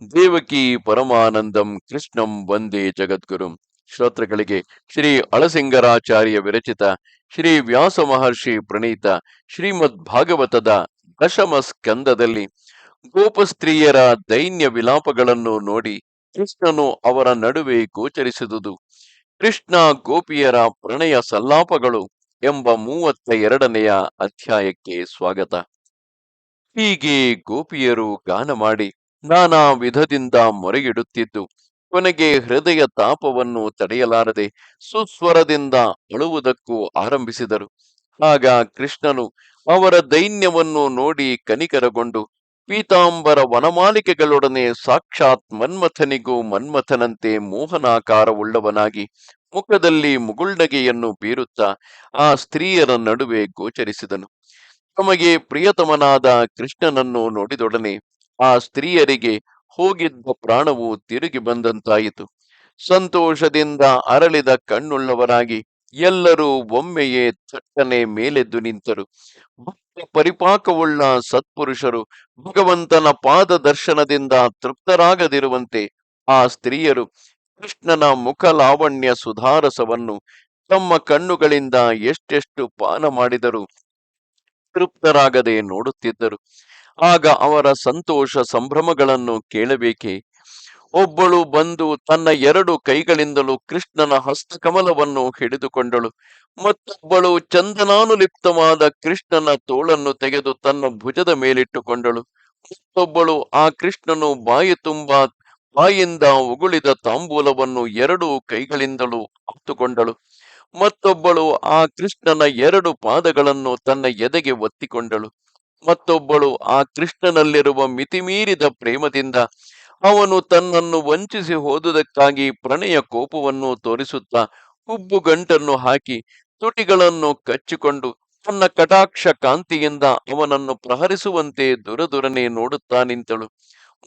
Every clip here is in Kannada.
ದೇವಕಿ ಪರಮಾನಂದಂ ಕೃಷ್ಣಂ ವಂದೇ ಜಗದ್ಗುರು. ಶ್ರೋತೃಗಳಿಗೆ ಶ್ರೀ ಅಳಸಿಂಗರಾಚಾರ್ಯ ವಿರಚಿತ, ಶ್ರೀ ವ್ಯಾಸ ಮಹರ್ಷಿ ಪ್ರಣೀತ, ಶ್ರೀಮದ್ ಭಾಗವತದ ದಶಮ ಸ್ಕಂದದಲ್ಲಿ ಗೋಪಸ್ತ್ರೀಯರ ದೈನ್ಯ ವಿಲಾಪಗಳನ್ನು ನೋಡಿ ಕೃಷ್ಣನು ಅವರ ನಡುವೆ ಗೋಚರಿಸಿದುದು. ಕೃಷ್ಣ ಗೋಪಿಯರ ಪ್ರಣಯ ಸಲ್ಲಾಪಗಳು ಎಂಬ ಮೂವತ್ತ ಎರಡನೆಯ ಅಧ್ಯಾಯಕ್ಕೆ ಸ್ವಾಗತ. ಹೀಗೆ ಗೋಪಿಯರು ಗಾನ ಮಾಡಿ ನಾನಾ ವಿಧದಿಂದ ಮೊರೆಗಿಡುತ್ತಿದ್ದು ಕೊನೆಗೆ ಹೃದಯ ತಾಪವನ್ನು ತಡೆಯಲಾರದೆ ಸುಸ್ವರದಿಂದ ಅಳುವುದಕ್ಕೂ ಆರಂಭಿಸಿದರು. ಆಗ ಕೃಷ್ಣನು ಅವರ ದೈನ್ಯವನ್ನು ನೋಡಿ ಕನಿಕರಗೊಂಡು, ಪೀತಾಂಬರ ವನಮಾಲಿಕೆಗಳೊಡನೆ ಸಾಕ್ಷಾತ್ ಮನ್ಮಥನಿಗೂ ಮನ್ಮಥನಂತೆ ಮೋಹನಾಕಾರವುಳ್ಳವನಾಗಿ ಮುಖದಲ್ಲಿ ಮುಗುಳ್ನಗೆಯನ್ನು ಬೀರುತ್ತಾ ಆ ಸ್ತ್ರೀಯರ ನಡುವೆ ಗೋಚರಿಸಿದನು. ತಮಗೆ ಪ್ರಿಯತಮನಾದ ಕೃಷ್ಣನನ್ನು ನೋಡಿದೊಡನೆ ಆ ಸ್ತ್ರೀಯರಿಗೆ ಹೋಗಿದ್ದ ಪ್ರಾಣವು ತಿರುಗಿ ಬಂದಂತಾಯಿತು. ಸಂತೋಷದಿಂದ ಅರಳಿದ ಕಣ್ಣುಳ್ಳವರಾಗಿ ಎಲ್ಲರೂ ಒಮ್ಮೆಯೇ ಥಟ್ಟನೆ ಮೇಲೆದ್ದು ನಿಂತರು. ಭಕ್ತ ಪರಿಪಾಕವುಳ್ಳ ಸತ್ಪುರುಷರು ಭಗವಂತನ ಪಾದ ದರ್ಶನದಿಂದ ತೃಪ್ತರಾಗದಿರುವಂತೆ ಆ ಸ್ತ್ರೀಯರು ಕೃಷ್ಣನ ಮುಖ ಲಾವಣ್ಯ ಸುಧಾರಸವನ್ನು ತಮ್ಮ ಕಣ್ಣುಗಳಿಂದ ಎಷ್ಟೆಷ್ಟು ಪಾನ ಮಾಡಿದರು ತೃಪ್ತರಾಗದೆ ನೋಡುತ್ತಿದ್ದರು. ಆಗ ಅವರ ಸಂತೋಷ ಸಂಭ್ರಮಗಳನ್ನು ಕೇಳಬೇಕೆ? ಒಬ್ಬಳು ಬಂದು ತನ್ನ ಎರಡು ಕೈಗಳಿಂದಲೂ ಕೃಷ್ಣನ ಹಸ್ತಕಮಲವನ್ನು ಹಿಡಿದುಕೊಂಡಳು. ಮತ್ತೊಬ್ಬಳು ಚಂದನಾನುಲಿಪ್ತವಾದ ಕೃಷ್ಣನ ತೋಳನ್ನು ತೆಗೆದು ತನ್ನ ಭುಜದ ಮೇಲಿಟ್ಟುಕೊಂಡಳು. ಮತ್ತೊಬ್ಬಳು ಆ ಕೃಷ್ಣನು ಬಾಯಿ ತುಂಬ, ಬಾಯಿಂದ ಉಗುಳಿದ ತಾಂಬೂಲವನ್ನು ಎರಡು ಕೈಗಳಿಂದಲೂ ಹತ್ತುಕೊಂಡಳು ಮತ್ತೊಬ್ಬಳು ಆ ಕೃಷ್ಣನ ಎರಡು ಪಾದಗಳನ್ನು ತನ್ನ ಎದೆಗೆ ಒತ್ತಿಕೊಂಡಳು. ಮತ್ತೊಬ್ಬಳು ಆ ಕೃಷ್ಣನಲ್ಲಿರುವ ಮಿತಿಮೀರಿದ ಪ್ರೇಮದಿಂದ ಅವನು ತನ್ನನ್ನು ವಂಚಿಸಿ ಹೋದುದಕ್ಕಾಗಿ ಪ್ರಣಯ ಕೋಪವನ್ನು ತೋರಿಸುತ್ತಾ ಹುಬ್ಬು ಗಂಟನ್ನು ಹಾಕಿ ತುಟಿಗಳನ್ನು ಕಚ್ಚಿಕೊಂಡು ತನ್ನ ಕಟಾಕ್ಷ ಕಾಂತಿಯಿಂದ ಅವನನ್ನು ಪ್ರಹರಿಸುವಂತೆ ದುರದುರನೆ ನೋಡುತ್ತಾ ನಿಂತಳು.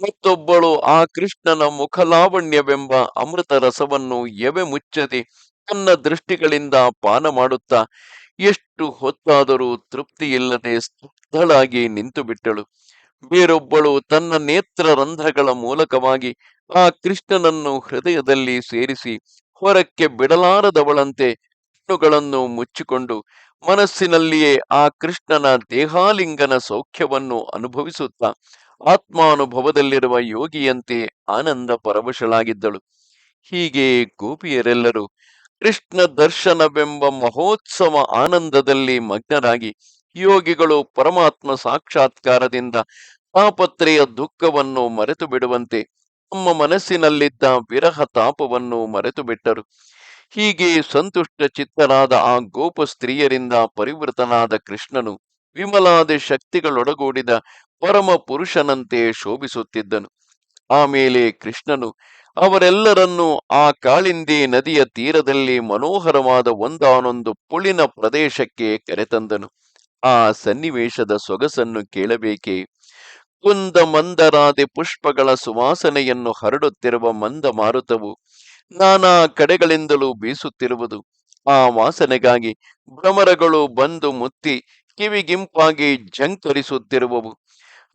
ಮತ್ತೊಬ್ಬಳು ಆ ಕೃಷ್ಣನ ಮುಖಲಾವಣ್ಯವೆಂಬ ಅಮೃತ ರಸವನ್ನು ಎವೆ ಮುಚ್ಚದೆ ತನ್ನ ದೃಷ್ಟಿಗಳಿಂದ ಪಾನ ಮಾಡುತ್ತಾ ಎಷ್ಟು ಹೊತ್ತಾದರೂ ತೃಪ್ತಿಯಿಲ್ಲದೆ ಸ್ತಬ್ಧಳಾಗಿ ನಿಂತು ಬಿಟ್ಟಳು ಬೇರೊಬ್ಬಳು ತನ್ನ ನೇತ್ರ ರಂಧ್ರಗಳ ಮೂಲಕವಾಗಿ ಆ ಕೃಷ್ಣನನ್ನು ಹೃದಯದಲ್ಲಿ ಸೇರಿಸಿ ಹೊರಕ್ಕೆ ಬಿಡಲಾರದವಳಂತೆ ಕಣ್ಣುಗಳನ್ನು ಮುಚ್ಚಿಕೊಂಡು ಮನಸ್ಸಿನಲ್ಲಿಯೇ ಆ ಕೃಷ್ಣನ ದೇಹಾಲಿಂಗನ ಸೌಖ್ಯವನ್ನು ಅನುಭವಿಸುತ್ತಾ ಆತ್ಮಾನುಭವದಲ್ಲಿರುವ ಯೋಗಿಯಂತೆ ಆನಂದ ಪರವಶಳಾಗಿದ್ದಳು. ಹೀಗೆ ಗೋಪಿಯರೆಲ್ಲರೂ ಕೃಷ್ಣ ದರ್ಶನವೆಂಬ ಮಹೋತ್ಸವ ಆನಂದದಲ್ಲಿ ಮಗ್ನರಾಗಿ ಯೋಗಿಗಳು ಪರಮಾತ್ಮ ಸಾಕ್ಷಾತ್ಕಾರದಿಂದ ತಾಪತ್ರೆಯ ದುಃಖವನ್ನು ಮರೆತು ಬಿಡುವಂತೆ ತಮ್ಮ ಮನಸ್ಸಿನಲ್ಲಿದ್ದ ವಿರಹ ತಾಪವನ್ನು ಮರೆತು ಬಿಟ್ಟರು. ಹೀಗೆ ಸಂತುಷ್ಟ ಚಿತ್ತರಾದ ಆ ಗೋಪ ಸ್ತ್ರೀಯರಿಂದ ಪರಿವೃತನಾದ ಕೃಷ್ಣನು ವಿಮಲಾದ ಶಕ್ತಿಗಳೊಡಗೂಡಿದ ಪರಮ ಪುರುಷನಂತೆ ಶೋಭಿಸುತ್ತಿದ್ದನು. ಆಮೇಲೆ ಕೃಷ್ಣನು ಅವರೆಲ್ಲರನ್ನೂ ಆ ಕಾಳಿಂದಿ ನದಿಯ ತೀರದಲ್ಲಿ ಮನೋಹರವಾದ ಒಂದಾನೊಂದು ಪುಳಿನ ಪ್ರದೇಶಕ್ಕೆ ಕರೆತಂದನು. ಆ ಸನ್ನಿವೇಶದ ಸೊಗಸನ್ನು ಕೇಳಬೇಕೆ? ಕುಂದ ಮಂದರಾದಿ ಪುಷ್ಪಗಳ ಸುವಾಸನೆಯನ್ನು ಹರಡುತ್ತಿರುವ ಮಂದ ಮಾರುತವು ನಾನಾ ಕಡೆಗಳಿಂದಲೂ ಬೀಸುತ್ತಿರುವುದು. ಆ ವಾಸನೆಗಾಗಿ ಭ್ರಮರಗಳು ಬಂದು ಮುತ್ತಿ ಕಿವಿಗಿಂಪಾಗಿ ಝಂಕರಿಸುತ್ತಿರುವವು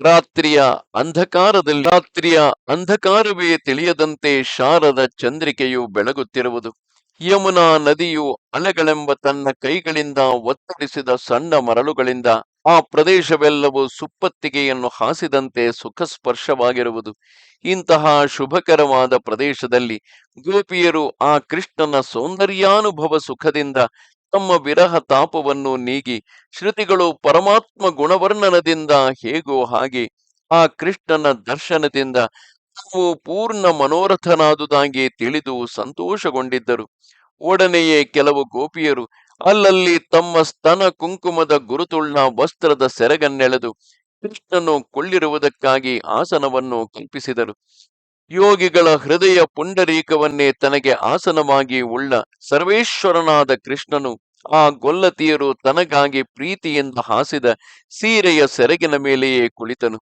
ರಾತ್ರಿಯ ಅಂಧಕಾರದಲ್ಲಿ ರಾತ್ರಿಯ ಅಂಧಕಾರವೇ ತಿಳಿಯದಂತೆ ಶಾರದ ಚಂದ್ರಿಕೆಯು ಬೆಳಗುತ್ತಿರುವುದು. ಯಮುನಾ ನದಿಯು ಅಲೆಗಳೆಂಬ ತನ್ನ ಕೈಗಳಿಂದ ಒತ್ತಡಿಸಿದ ಸಣ್ಣ ಮರಳುಗಳಿಂದ ಆ ಪ್ರದೇಶವೆಲ್ಲವೂ ಸುಪ್ಪತ್ತಿಗೆಯನ್ನು ಹಾಸಿದಂತೆ ಸುಖ ಸ್ಪರ್ಶವಾಗಿರುವುದು ಇಂತಹ ಶುಭಕರವಾದ ಪ್ರದೇಶದಲ್ಲಿ ಗೋಪಿಯರು ಆ ಕೃಷ್ಣನ ಸೌಂದರ್ಯಾನುಭವ ಸುಖದಿಂದ ತಮ್ಮ ವಿರಹ ತಾಪವನ್ನು ನೀಗಿ ಶ್ರುತಿಗಳು ಪರಮಾತ್ಮ ಗುಣವರ್ಣನದಿಂದ ಹೇಗೋ ಹಾಗೆ ಆ ಕೃಷ್ಣನ ದರ್ಶನದಿಂದ ತಾವು ಪೂರ್ಣ ಮನೋರಥನಾದುದಾಗಿ ತಿಳಿದು ಸಂತೋಷಗೊಂಡಿದ್ದರು. ಒಡನೆಯೇ ಕೆಲವು ಗೋಪಿಯರು ಅಲ್ಲಲ್ಲಿ ತಮ್ಮ ಸ್ತನ ಕುಂಕುಮದ ಗುರುತುಳ್ಳ ವಸ್ತ್ರದ ಸೆರಗನ್ನೆಳೆದು ಕೃಷ್ಣನು ಕೊಳ್ಳಿರುವುದಕ್ಕಾಗಿ ಆಸನವನ್ನು ಕಲ್ಪಿಸಿದರು. ಯೋಗಿಗಳ ಹೃದಯ ಪುಂಡರೀಕವನ್ನೇ ತನಗೆ ಆಸನವಾಗಿ ಉಳ್ಳ ಸರ್ವೇಶ್ವರನಾದ ಕೃಷ್ಣನು ಆ ಗೊಲ್ಲತಿಯರು ತನಗಾಗಿ ಪ್ರೀತಿಯಿಂದ ಹಾಸಿದ ಸೀರೆಯ ಸೆರಗಿನ ಮೇಲೆಯೇ ಕುಳಿತನು.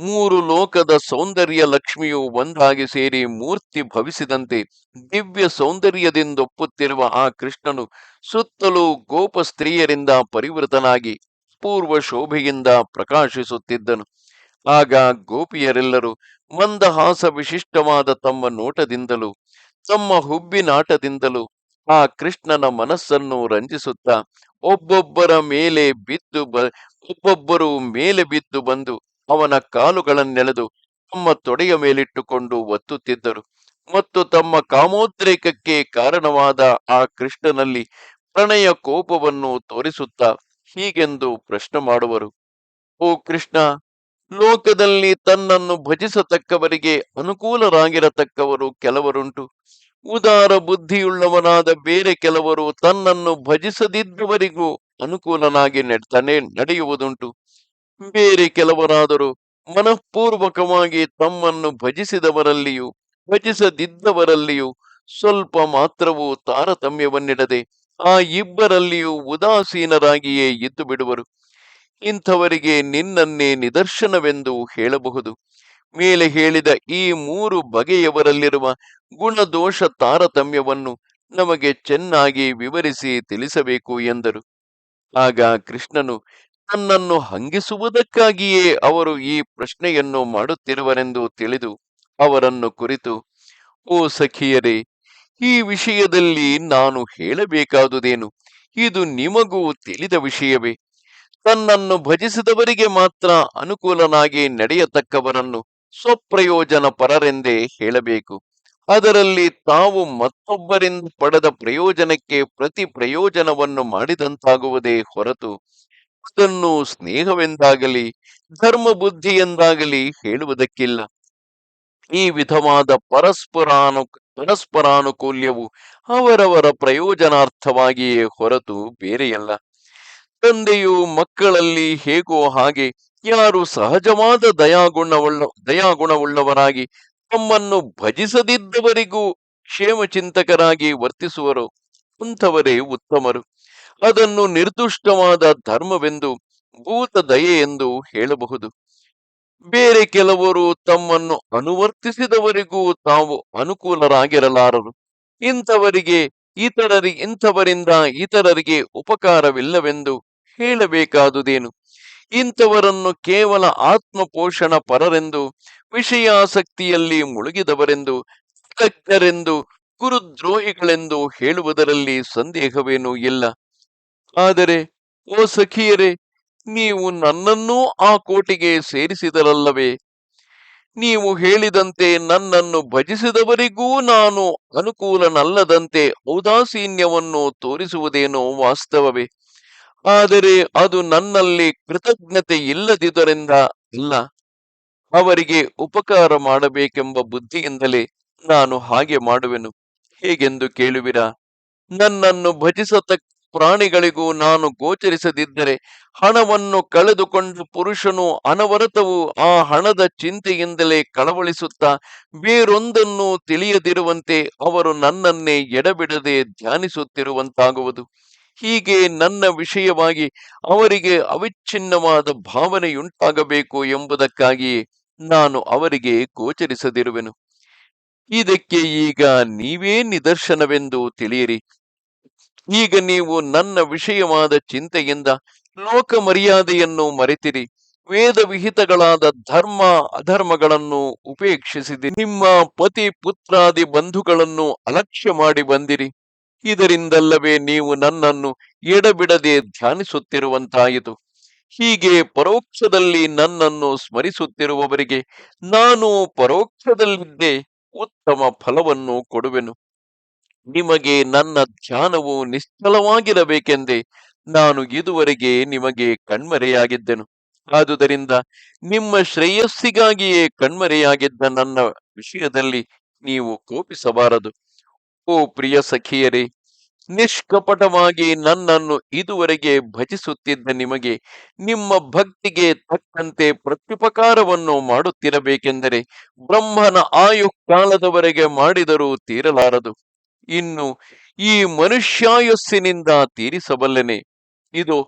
ಮೂರು ಲೋಕದ ಸೌಂದರ್ಯ ಲಕ್ಷ್ಮಿಯು ಒಂದಾಗಿ ಸೇರಿ ಮೂರ್ತಿ ಭವಿಸಿದಂತೆ ದಿವ್ಯ ಸೌಂದರ್ಯದಿಂದೊಪ್ಪುತ್ತಿರುವ ಆ ಕೃಷ್ಣನು ಸುತ್ತಲೂ ಗೋಪ ಸ್ತ್ರೀಯರಿಂದ ಪರಿವೃತನಾಗಿ ಪೂರ್ವ ಶೋಭೆಯಿಂದ ಪ್ರಕಾಶಿಸುತ್ತಿದ್ದನು. ಆಗ ಗೋಪಿಯರೆಲ್ಲರೂ ಮಂದಹಾಸ ವಿಶಿಷ್ಟವಾದ ತಮ್ಮ ನೋಟದಿಂದಲೂ, ತಮ್ಮ ಹುಬ್ಬಿನಾಟದಿಂದಲೂ ಆ ಕೃಷ್ಣನ ಮನಸ್ಸನ್ನು ರಂಜಿಸುತ್ತಾ ಒಬ್ಬೊಬ್ಬರ ಮೇಲೆ ಬಿದ್ದು ಬ, ಒಬ್ಬೊಬ್ಬರು ಮೇಲೆ ಬಿದ್ದು ಬಂದು ಅವನ ಕಾಲುಗಳನ್ನೆಳೆದು ತಮ್ಮ ತೊಡೆಯ ಮೇಲಿಟ್ಟುಕೊಂಡು ಒತ್ತುತ್ತಿದ್ದರು. ಮತ್ತು ತಮ್ಮ ಕಾಮೋದ್ರೇಕಕ್ಕೆ ಕಾರಣವಾದ ಆ ಕೃಷ್ಣನಲ್ಲಿ ಪ್ರಣಯ ಕೋಪವನ್ನು ತೋರಿಸುತ್ತಾ ಹೀಗೆಂದು ಪ್ರಶ್ನೆ ಮಾಡುವರು, ಓ ಕೃಷ್ಣ ಲೋಕದಲ್ಲಿ ತನ್ನನ್ನು ಭಜಿಸತಕ್ಕವರಿಗೆ ಅನುಕೂಲರಾಗಿರತಕ್ಕವರು ಕೆಲವರುಂಟು. ಉದಾರ ಬುದ್ಧಿಯುಳ್ಳವನಾದ ಬೇರೆ ಕೆಲವರು ತನ್ನನ್ನು ಭಜಿಸದಿದ್ದವರಿಗೂ ಅನುಕೂಲನಾಗಿ ನೆಡ್ತಾನೆ ನಡೆಯುವುದುಂಟು. ಬೇರೆ ಕೆಲವರಾದರೂ ಮನಃಪೂರ್ವಕವಾಗಿ ತಮ್ಮನ್ನು ಭಜಿಸಿದವರಲ್ಲಿಯೂ, ಭಜಿಸದಿದ್ದವರಲ್ಲಿಯೂ ಸ್ವಲ್ಪ ಮಾತ್ರವೂ ತಾರತಮ್ಯವನ್ನಿಡದೆ, ಆ ಇಬ್ಬರಲ್ಲಿಯೂ ಉದಾಸೀನರಾಗಿಯೇ ಇದ್ದು ಬಿಡುವರು ಇಂಥವರಿಗೆ ನಿನ್ನನ್ನೇ ನಿದರ್ಶನವೆಂದು ಹೇಳಬಹುದು. ಮೇಲೆ ಹೇಳಿದ ಈ ಮೂರು ಬಗೆಯವರಲ್ಲಿರುವ ಗುಣದೋಷ ತಾರತಮ್ಯವನ್ನು ನಮಗೆ ಚೆನ್ನಾಗಿ ವಿವರಿಸಿ ತಿಳಿಸಬೇಕು ಎಂದರು. ಆಗ ಕೃಷ್ಣನು, ತನ್ನನ್ನು ಹಂಗಿಸುವುದಕ್ಕಾಗಿಯೇ ಅವರು ಈ ಪ್ರಶ್ನೆಯನ್ನು ಮಾಡುತ್ತಿರುವರೆಂದು ತಿಳಿದು ಅವರನ್ನು ಕುರಿತು, ಓ ಸಖಿಯರೇ, ಈ ವಿಷಯದಲ್ಲಿ ನಾನು ಹೇಳಬೇಕಾದುದೇನು? ಇದು ನಿಮಗೂ ತಿಳಿದ ವಿಷಯವೇ. ತನ್ನನ್ನು ಭಜಿಸಿದವರಿಗೆ ಮಾತ್ರ ಅನುಕೂಲನಾಗಿ ನಡೆಯತಕ್ಕವರನ್ನು ಸ್ವಪ್ರಯೋಜನ ಪರರೆಂದೇ ಹೇಳಬೇಕು. ಅದರಲ್ಲಿ ತಾವು ಮತ್ತೊಬ್ಬರಿಂದ ಪಡೆದ ಪ್ರಯೋಜನಕ್ಕೆ ಪ್ರತಿ ಪ್ರಯೋಜನವನ್ನು ಮಾಡಿದಂತಾಗುವುದೇ ಹೊರತು ಅದನ್ನು ಸ್ನೇಹವೆಂದಾಗಲಿ ಧರ್ಮ ಬುದ್ಧಿಯೆಂದಾಗಲಿ ಹೇಳುವುದಕ್ಕಿಲ್ಲ. ಈ ವಿಧವಾದ ಪರಸ್ಪರಾನು, ಪರಸ್ಪರಾನುಕೂಲ್ಯವು ಅವರವರ ಪ್ರಯೋಜನಾರ್ಥವಾಗಿಯೇ ಹೊರತು ಬೇರೆಯಲ್ಲ. ತಂದೆಯು ಮಕ್ಕಳಲ್ಲಿ ಹೇಗೋ ಹಾಗೆ ಯಾರು ಸಹಜವಾದ ದಯಾಗುಣವುಳ್ಳ, ದಯಾಗುಣವುಳ್ಳವರಾಗಿ ತಮ್ಮನ್ನು ಭಜಿಸದಿದ್ದವರಿಗೂ ಕ್ಷೇಮ ಚಿಂತಕರಾಗಿ ವರ್ತಿಸುವರು. ಅಂಥವರೇ ಉತ್ತಮರು. ಅದನ್ನು ನಿರ್ದುಷ್ಟವಾದ ಧರ್ಮವೆಂದು, ಭೂತ ದಯೆ ಎಂದು ಹೇಳಬಹುದು. ಬೇರೆ ಕೆಲವರು ತಮ್ಮನ್ನು ಅನುವರ್ತಿಸಿದವರಿಗೂ ತಾವು ಅನುಕೂಲರಾಗಿರಲಾರರು. ಇಂಥವರಿಗೆ, ಇತರರಿ, ಇಂಥವರಿಂದ ಇತರರಿಗೆ ಉಪಕಾರವಿಲ್ಲವೆಂದು ಹೇಳಬೇಕಾದುದೇನು? ಇಂಥವರನ್ನು ಕೇವಲ ಆತ್ಮಪೋಷಣ ಪರರೆಂದು, ವಿಷಯಾಸಕ್ತಿಯಲ್ಲಿ ಮುಳುಗಿದವರೆಂದು ತಜ್ಞರೆಂದು ಗುರುದ್ರೋಹಿಗಳೆಂದು ಹೇಳುವುದರಲ್ಲಿ ಸಂದೇಹವೇನೂ ಇಲ್ಲ. ಆದರೆ, ಓ ಸಖಿಯರೇ, ನೀವು ನನ್ನನ್ನೂ ಆ ಕೋಟಿಗೆ ಸೇರಿಸಿದರಲ್ಲವೇ? ನೀವು ಹೇಳಿದಂತೆ ನನ್ನನ್ನು ಭಜಿಸಿದವರಿಗೂ ನಾನು ಅನುಕೂಲನಲ್ಲದಂತೆ ಔದಾಸೀನ್ಯವನ್ನು ತೋರಿಸುವುದೇನೋ ವಾಸ್ತವವೇ? ಆದರೆ ಅದು ನನ್ನಲ್ಲಿ ಕೃತಜ್ಞತೆ ಇಲ್ಲದಿದ್ದರಿಂದ ಅಲ್ಲ, ಅವರಿಗೆ ಉಪಕಾರ ಮಾಡಬೇಕೆಂಬ ಬುದ್ಧಿಯಿಂದಲೇ ನಾನು ಹಾಗೆ ಮಾಡುವೆನು. ಹೇಗೆಂದು ಕೇಳುವಿರಾ? ನನ್ನನ್ನು ಭಜಿಸತಕ್ಕ ಪ್ರಾಣಿಗಳಿಗೂ ನಾನು ಗೋಚರಿಸದಿದ್ದರೆ ಹಣವನ್ನು ಕಳೆದುಕೊಂಡು ಪುರುಷನು ಅನವರತವು ಆ ಹಣದ ಚಿಂತೆಯಿಂದಲೇ ಕಳವಳಿಸುತ್ತಾ ಬೇರೊಂದನ್ನು ತಿಳಿಯದಿರುವಂತೆ ಅವರು ನನ್ನನ್ನೇ ಎಡಬಿಡದೆ ಧ್ಯಾನಿಸುತ್ತಿರುವಂತಾಗುವುದು. ಹೀಗೆ ನನ್ನ ವಿಷಯವಾಗಿ ಅವರಿಗೆ ಅವಿಚ್ಛಿನ್ನವಾದ ಭಾವನೆಯುಂಟಾಗಬೇಕು ಎಂಬುದಕ್ಕಾಗಿ ನಾನು ಅವರಿಗೆ ಗೋಚರಿಸದಿರುವೆನು. ಇದಕ್ಕೆ ಈಗ ನೀವೇ ನಿದರ್ಶನವೆಂದು ತಿಳಿಯಿರಿ. ಈಗ ನೀವು ನನ್ನ ವಿಷಯವಾದ ಚಿಂತೆಯಿಂದ ಲೋಕ ಮರ್ಯಾದೆಯನ್ನು ಮರೆತಿರಿ. ವೇದ ವಿಹಿತಗಳಾದ ಧರ್ಮ ಅಧರ್ಮಗಳನ್ನು ಉಪೇಕ್ಷಿಸಿದಿರಿ. ನಿಮ್ಮ ಪತಿ ಪುತ್ರಾದಿ ಬಂಧುಗಳನ್ನು ಅಲಕ್ಷ್ಯ ಮಾಡಿ ಬಂದಿರಿ. ಇದರಿಂದಲ್ಲವೇ ನೀವು ನನ್ನನ್ನು ಎಡಬಿಡದೆ ಧ್ಯಾನಿಸುತ್ತಿರುವಂತಾಯಿತು. ಹೀಗೆ ಪರೋಕ್ಷದಲ್ಲಿ ನನ್ನನ್ನು ಸ್ಮರಿಸುತ್ತಿರುವವರಿಗೆ ನಾನು ಪರೋಕ್ಷದಲ್ಲಿದ್ದೇ ಉತ್ತಮ ಫಲವನ್ನು ಕೊಡುವೆನು. ನಿಮಗೆ ನನ್ನ ಧ್ಯಾನವು ನಿಶ್ಚಲವಾಗಿರಬೇಕೆಂದೇ ನಾನು ಇದುವರೆಗೆ ನಿಮಗೆ ಕಣ್ಮರೆಯಾಗಿದ್ದೆನು. ಆದುದರಿಂದ ನಿಮ್ಮ ಶ್ರೇಯಸ್ಸಿಗಾಗಿಯೇ ಕಣ್ಮರೆಯಾಗಿದ್ದ ನನ್ನ ವಿಷಯದಲ್ಲಿ ನೀವು ಕೋಪಿಸಬಾರದು. ಓ ಪ್ರಿಯ ಸಖಿಯರೇ, ನಿಷ್ಕಪಟವಾಗಿ ನನ್ನನ್ನು ಇದುವರೆಗೆ ಭಜಿಸುತ್ತಿದ್ದ ನಿಮಗೆ ನಿಮ್ಮ ಭಕ್ತಿಗೆ ತಕ್ಕಂತೆ ಪ್ರತ್ಯುಪಕಾರವನ್ನು ಮಾಡುತ್ತಿರಬೇಕೆಂದರೆ ಬ್ರಹ್ಮನ ಆಯು ಕಾಲದವರೆಗೆ ಮಾಡಿದರೂ ತೀರಲಾರದು. ಇನ್ನು ಈ ಮನುಷ್ಯಾಯಸ್ಸಿನಿಂದ ತೀರಿಸಬಲ್ಲನೆ. ಇದು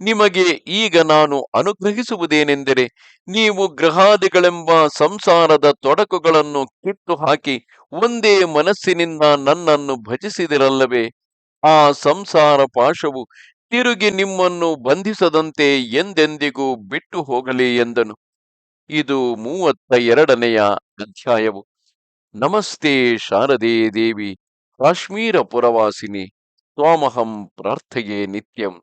ನಿಮಗೆ ಈಗ ನಾನು ಅನುಗ್ರಹಿಸುವುದೇನೆಂದರೆ ನೀವು ಗ್ರಹಾದಿಗಳೆಂಬ ಸಂಸಾರದ ತೊಡಕುಗಳನ್ನು ಕಿತ್ತು ಹಾಕಿ ಒಂದೇ ಮನಸ್ಸಿನಿಂದ ನನ್ನನ್ನು ಭಜಿಸಿದಿರಲ್ಲವೇ? ಆ ಸಂಸಾರ ಪಾಶವು ತಿರುಗಿ ನಿಮ್ಮನ್ನು ಬಂಧಿಸದಂತೆ ಎಂದೆಂದಿಗೂ ಬಿಟ್ಟು ಹೋಗಲಿ ಎಂದನು. ಇದು ಮೂವತ್ತ ಎರಡನೆಯ ಅಧ್ಯಾಯವು. ನಮಸ್ತೆ ಶಾರದೆ ದೇವಿ, ಕಾಶ್ಮೀರ ಪುರವಾಸಿನಿ, ತ್ವಾಮಹಂ ಪ್ರಾರ್ಥೆಯೇ ನಿತ್ಯಂ.